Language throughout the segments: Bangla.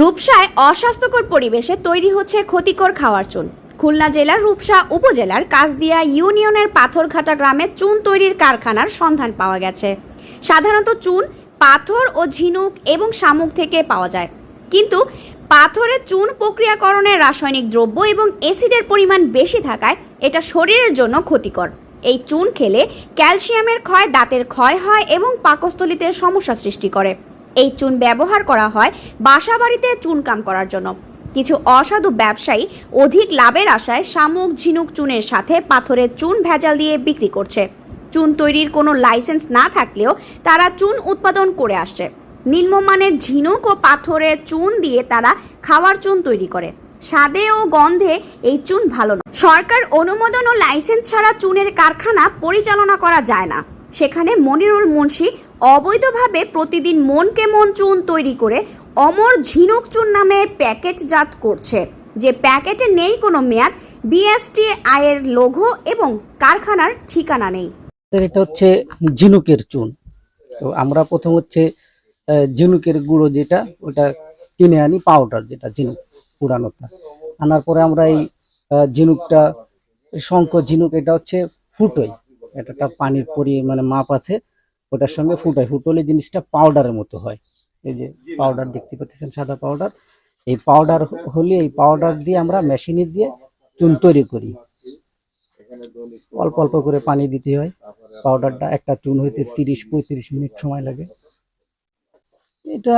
রূপসায় অস্বাস্থ্যকর পরিবেশে তৈরি হচ্ছে ক্ষতিকর খাওয়ার চুন। খুলনা জেলার রূপসা উপজেলার কাজদিয়া ইউনিয়নের পাথরঘাটা গ্রামে চুন তৈরির কারখানার সন্ধান পাওয়া গেছে। সাধারণত চুন পাথর ও ঝিনুক এবং শামুক থেকে পাওয়া যায়। কিন্তু পাথরে চুন প্রক্রিয়াকরণে রাসায়নিক দ্রব্য এবং অ্যাসিডের পরিমাণ বেশি থাকায় এটা শরীরের জন্য ক্ষতিকর। এই চুন খেলে ক্যালসিয়ামের ক্ষয়, দাঁতের ক্ষয় হয় এবং পাকস্থলিতে সমস্যা সৃষ্টি করে। এই চুন ব্যবহার করা হয় বাসাবাড়িতে চুনকাম করার জন্য। কিছু অসাধু ব্যবসায়ী অধিক লাভের আশায় শামুক ঝিনুক চুনের সাথে পাথরের চুন ভেজাল দিয়ে বিক্রি করছে। চুন তৈরির কোনো লাইসেন্স না থাকলেও তারা চুন উৎপাদন করে আসছে। নিম্নমানের ঝিনুক ও পাথরের চুন দিয়ে তারা খাওয়ার চুন তৈরি করে। স্বাদে ও গন্ধে এই চুন ভালো না। সরকার অনুমোদন ও লাইসেন্স ছাড়া চুনের কারখানা পরিচালনা করা যায় না। সেখানে মনিরুল মুন্সি অবৈধভাবে প্রতিদিন মনকে মন চুন তৈরি করে অমর ঝিনুক চুন নামে প্যাকেটজাত করছে। যে প্যাকেটে নেই কোনো মেয়াদ, বিএসটি আয়ের লোগো এবং কারখানার ঠিকানা নেই। এটা হচ্ছে ঝিনুকের চুন। তো আমরা প্রথম হচ্ছে ঝিনুকের গুঁড়ো যেটা, ওটা কিনে আনি, পাউডার যেটা, ঝিনুক পুরানোটা। আনার পরে আমরা এই ঝিনুকটা, শঙ্খ ঝিনুক, এটা হচ্ছে ফুটোই এটা একটা পানির পরি মানে মাপ আছে। ওটার সঙ্গে ফুটাই ফুটলে জিনিসটা পাউডারের মতো হয়। এই যে পাউডার দেখতে পাচ্ছেন সাদা পাউডার এই পাউডার হলে এই পাউডার দিয়ে আমরা মেশিনে দিয়ে চুন তৈরি করি। অল্প অল্প করে পানি দিতে হয়। পাউডারটা একটা চুন হইতে তিরিশ পঁয়ত্রিশ মিনিট সময় লাগে। এটা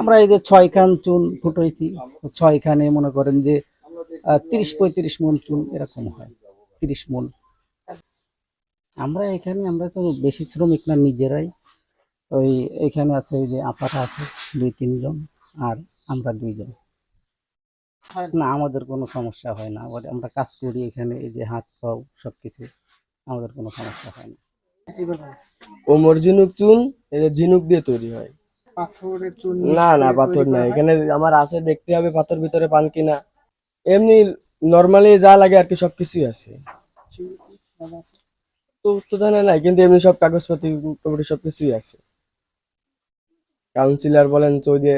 আমরা এই যে ছয় খান চুন ফুটাইছি। ছয় খানে মনে করেন যে তিরিশ পঁয়ত্রিশ মন চুন এরকম হয়। তিরিশ মন। আমরা এখানে আমরা তো বেশি শ্রমিক না নিজেরাই। ওই এখানে আছে ওই যে আপারা আছে দুই তিনজন আর আমরা দুইজন। না আমাদের কোনো সমস্যা হয় না। আমরা কাজ করি এখানে এই যে হাত পাও সবকিছু আমাদের কোনো সমস্যা হয় না। ওমর ঝিনুক চুন এটা ঝিনুক দিয়ে তৈরি হয়। না না পাথর না। এখানে আমার আছে দেখতে হবে পাথর ভিতরে পান কিনা। এমনি নর্মালি যা লাগে আর কি সবকিছুই আছে। কিন্তু এমনি সব কাগজপাতি, মোটামুটি সবকিছুই আছে। কাউন্সিলর বলেন চৌধুরী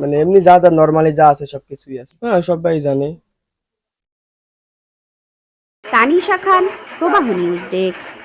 মানে এমনি যা যা নর্মালি যা আছে সবকিছুই আছে। হ্যাঁ সবাই জানে। তানিশা খান, প্রবাহ নিউজ ডেস্ক।